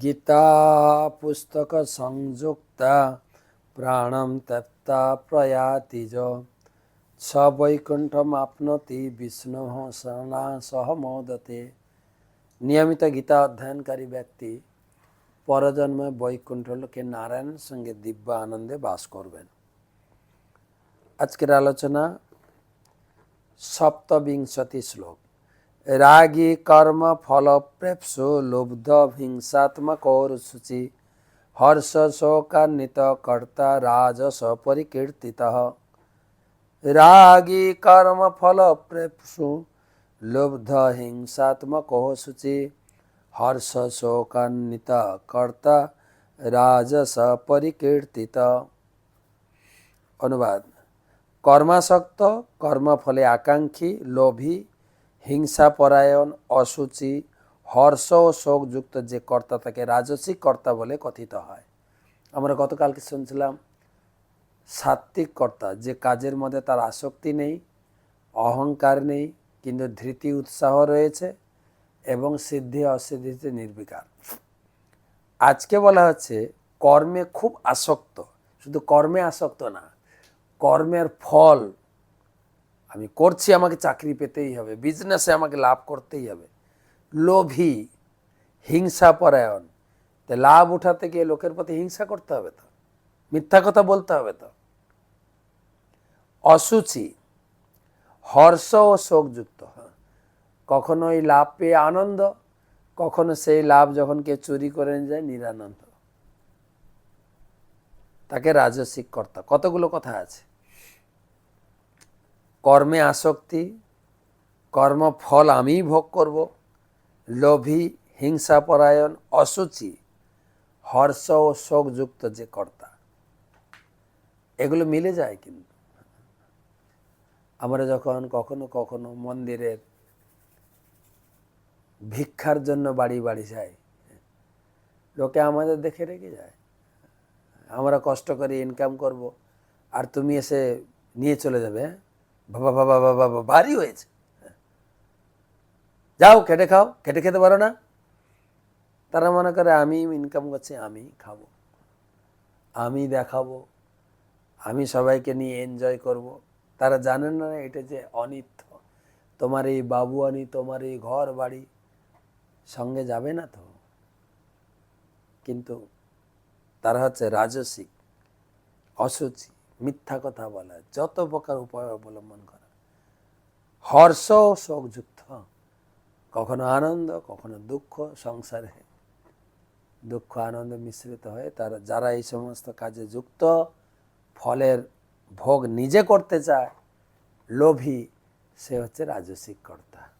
গীতা পুস্তক সংযুক্তা প্রাণম য স বৈকুণ্ঠম আপনতি বিষ্ণু শরণা সহ মোদতে নিয়মিত গীতা অধ্যয়নকারী ব্যক্তি পরজন্মে বৈকুণ্ঠ লোকে নারায়ণের সঙ্গে দিব্য আনন্দে বাস করবেন আজকের আলোচনা সপ্তবিংশতি শ্লোক रागी कर्म फल प्रेप्सो लोब्ध हिंसात्मक और शुचि हर्ष शोकान्वित कर्ता राजस परिकीर्तित। रागी कर्म फल प्रेप्सु लोब्ध हिंसात्मक शुचि हर्ष शोकान्वित कर्ता राजस परिकीर्तित। अनुवाद। कर्माशक्त कर्मफले आकाङ्क्षी लोभी হিংসাপরায়ণ অসুচি, হর্ষ ও শোকযুক্ত যে কর্তা তাকে রাজসিক কর্তা বলে কথিত হয়। আমরা গতকালকে শুনছিলাম, সাত্ত্বিক কর্তা যে কাজের মধ্যে তার আসক্তি নেই, অহংকার নেই, কিন্তু ধৃতি উৎসাহ রয়েছে এবং সিদ্ধি অসিদ্ধিতে নির্বিকার। আজকে বলা হচ্ছে, কর্মে খুব আসক্ত। শুধু কর্মে আসক্ত না, কর্মের ফল আমি করছি, আমাকে চাকরি পেতেই হবে বিজনেসে আমাকে লাভ করতেই হবে। লোভী হিংসা পরায়ণ তা লাভ উঠাতে গিয়ে লোকের প্রতি হিংসা করতে হবে তো, মিথ্যা কথা বলতে হবে তো। অসুচি, হর্ষ ও শোকযুক্ত কখনো এই লাভ পেয়ে আনন্দ, কখনো সেই লাভ যখন কেউ চুরি করে যায়, নিরানন্দ। তাকে রাজসিক কর্তা, কতগুলো কথা আছে। কর্মে আসক্তি, কর্মফল আমিই ভোগ করব, লোভী, হিংসাপরায়ণ, অসুচি, হর্ষ ও শোকযুক্ত যে কর্তা। এগুলো মিলে যায় কিন্তু। আমরা যখন কখনো কখনো মন্দিরের ভিক্ষার জন্য বাড়ি বাড়ি যাই, লোকে আমাদের দেখে রেখে যায়। আমরা কষ্ট করে ইনকাম করব, আর তুমি এসে নিয়ে চলে যাবে হ্যাঁ? বাবা বাবা বাবা ভারী হয়েছে। যাও, খেটে খাও, খেটে খেতে পারো না। তারা মনে করে, আমি ইনকাম করছি, আমি খাব। আমি দেখাবো। আমি সবাইকে নিয়ে এনজয় করব। তারা জানেন না এটা যে অনিত্য। তোমার এই বাবুয়ানি, তোমার এই ঘর বাড়ি সঙ্গে যাবে না তো? কিন্তু তারা হচ্ছে রাজসিক, অসুচি। মিথ্যা কথা বলা, যত প্রকার উপায় অবলম্বন করা। হর্ষ শোকযুক্ত। কখনো আনন্দ, কখনো দুঃখ সংসারে। দুঃখ, আনন্দ মিশ্রিত হয়ে তারা, যারা এই সমস্ত কাজে যুক্ত, ফলের ভোগ নিজে করতে চায়, লোভী, সে হচ্ছে রাজসিক কর্তা।